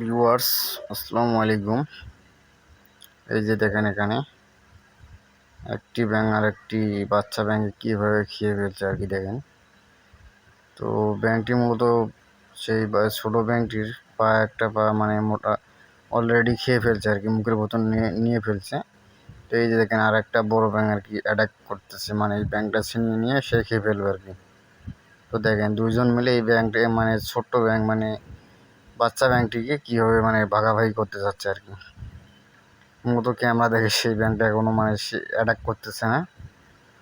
Viewers, আসসালামু আলাইকুম। এই যে দেখেন এখানে, একটি ব্যাঙ আর একটি বাচ্চা ব্যাঙ কীভাবে খেয়ে ফেলছে আর কি দেখেন। তো ব্যাঙটি মূলত সেই ছোটো ছোট ব্যাঙটির পা, একটা পা মানে মোটা অলরেডি খেয়ে ফেলছে আর কি, মুখের মতন নিয়ে নিয়ে ফেলছে। তো এই যে দেখেন আর একটা বড় ব্যাঙ আর কি অ্যাটাক করতেছে মানে এই ব্যাঙটা ছিনিয়ে নিয়ে সে খেয়ে ফেলবে আর কি। তো দেখেন দুজন মিলে এই ব্যাঙটা মানে ছোট্ট ব্যাঙ মানে বাচ্চা ব্যাংকটিকে কীভাবে মানে ভাগাভাগি করতে যাচ্ছে আর কি। মূলত ক্যামেরা দেখে সেই ব্যাংকটা এখনও মানে সে অ্যাটাক করতেছে না।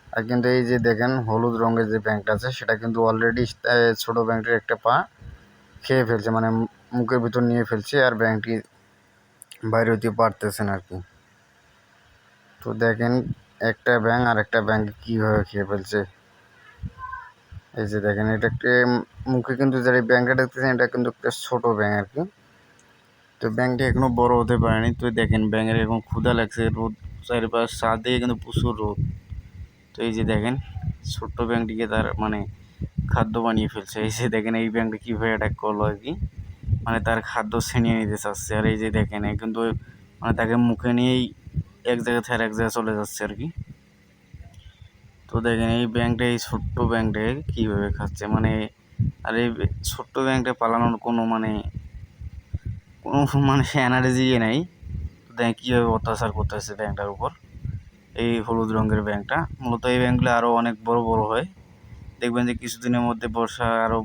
আর কিন্তু এই যে দেখেন, হলুদ রঙের যে ব্যাংকটা আছে, সেটা কিন্তু অলরেডি ছোট ব্যাংকটির একটা পা খেয়ে ফেলছে মানে মুখের ভিতর নিয়ে ফেলছে আর ব্যাংকটি বাইরে হতে পারতেছে না আর কি। তো দেখেন, একটা ব্যাঙ আর একটা ব্যাংক কীভাবে খেয়ে ফেলছে। এই যে দেখেন, এটা একটা মুখে কিন্তু যারা ব্যাংকটা দেখতেছেন, এটা কিন্তু একটা ছোট ব্যাঙ আর কি। তো ব্যাংকটা এখনও বড় হতে পারেনি। তো দেখেন ব্যাঙের এখন ক্ষুধা লাগছে, রোদ চারিপাশ দিকে কিন্তু প্রচুর রোদ। তো এই যে দেখেন, ছোট্ট ব্যাংকটিকে তার মানে খাদ্য বানিয়ে ফেলছে। এই যে দেখেন, এই ব্যাংকটা কীভাবে অ্যাটাক করল আর কি। মানে তার খাদ্য ছিনিয়ে নিতে চাচ্ছে। আর এই যে দেখেন কিন্তু মানে তাকে মুখে নিয়েই এক জায়গা থেকে এক জায়গায় চলে যাচ্ছে আর কি। তো দেখেন এই ব্যাংকটা, এই ছোট্ট ব্যাংকটাকে কীভাবে খাচ্ছে? মানে আর এই ছোট্ট ব্যাংকটা পালানোর কোনো মানে কোনো মানে এনার্জি নেই। দেখেন কীভাবে অত্যাচার করতেছে ব্যাংকটার উপর। এই হলুদ রঙের ব্যাংকটা। মূলত এই ব্যাংকগুলো আরও অনেক বড় বড় হয়। দেখবেন যে কিছুদিনের মধ্যে বর্ষা আরও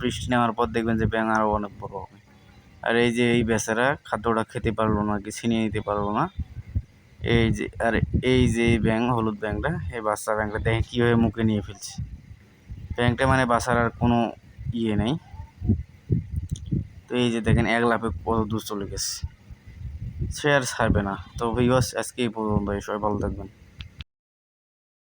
বৃষ্টি নেওয়ার পর দেখবেন যে ব্যাঙ আরও অনেক বড় হবে। আর এই যে এই বেচারা খাদ্যটা খেতে পারল না কি ছিনিয়ে নিতে পারল না। এই যে, আর, এই যে ব্যাঙ, হলুদ ব্যাংকটা এই বাচ্চা ব্যাংকটা দেখে কীভাবে মুখে নিয়ে ফেলছে। ব্যাংকটা মানে বাসার আর কোনো ইয়ে নেই। তো এই যে দেখেন, এক লাফে কত দূর চলে গেছে। সে আর ছাড়বে না। তো ভিওস আজকে এই পর্যন্ত সবাই ভালো থাকবেন।